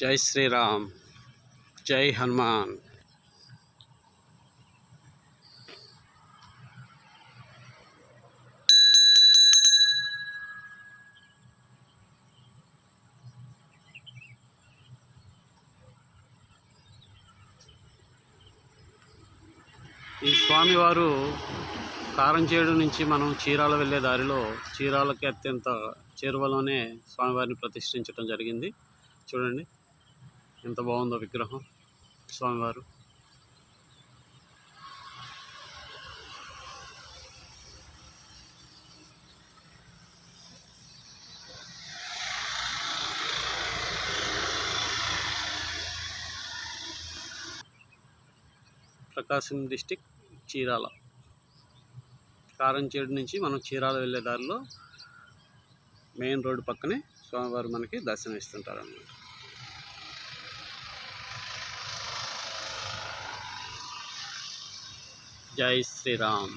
జై శ్రీరామ్ జై హనుమాన్. ఈ స్వామివారు కారంచేడు నుంచి మనం చీరాల వెళ్ళే దారిలో చీరాలకి అత్యంత చేరువలోనే స్వామివారిని ప్రతిష్ఠించడం జరిగింది. చూడండి. ఎంత బాగుందో విగ్రహం. స్వామివారు. ప్రకాశం డిస్టిక్ చీరాల. కారంచేడు నుంచి మనం చీరాల వెళ్ళే దారిలో మెయిన్ రోడ్డు పక్కనే స్వామివారు మనకి దర్శనం ఇస్తుంటారు అన్నమాట జై శ్రీరామ్